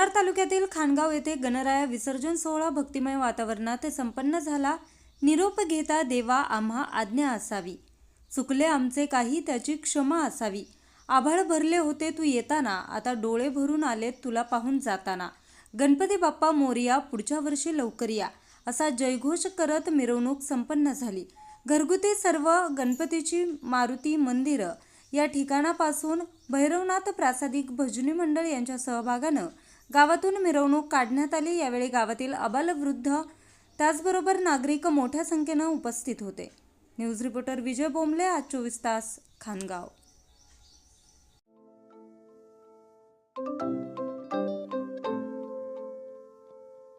तालुक्यातील खानगाव येथे गणराया विसर्जन सोहळा भक्तिमय वातावरणात संपन्न झाला. निरोप घेता देवा आम्हा आज्ञा असावी. चुकले आमचे काही त्याची क्षमा असावी. आभाळ भरले होते तू येताना. आता डोळे भरून आलेत तुला पाहून जाताना. गणपती बाप्पा मोरिया पुढच्या वर्षी लवकर या. असा जयघोष करत मिरवणूक संपन्न झाली. घरगुती सर्व गणपतीची मारुती मंदिरं. या ठिकाणापासून भैरवनाथ प्रासादिक भजनी मंडळ यांच्या सहभागानं गावातून मिरवणूक काढण्यात आली. यावेळी गावातील अबालवृद्ध त्याचबरोबर नागरिक मोठ्या संख्येनं उपस्थित होते. न्यूज रिपोर्टर विजय बोंबले आज चोवीस तास खानगाव.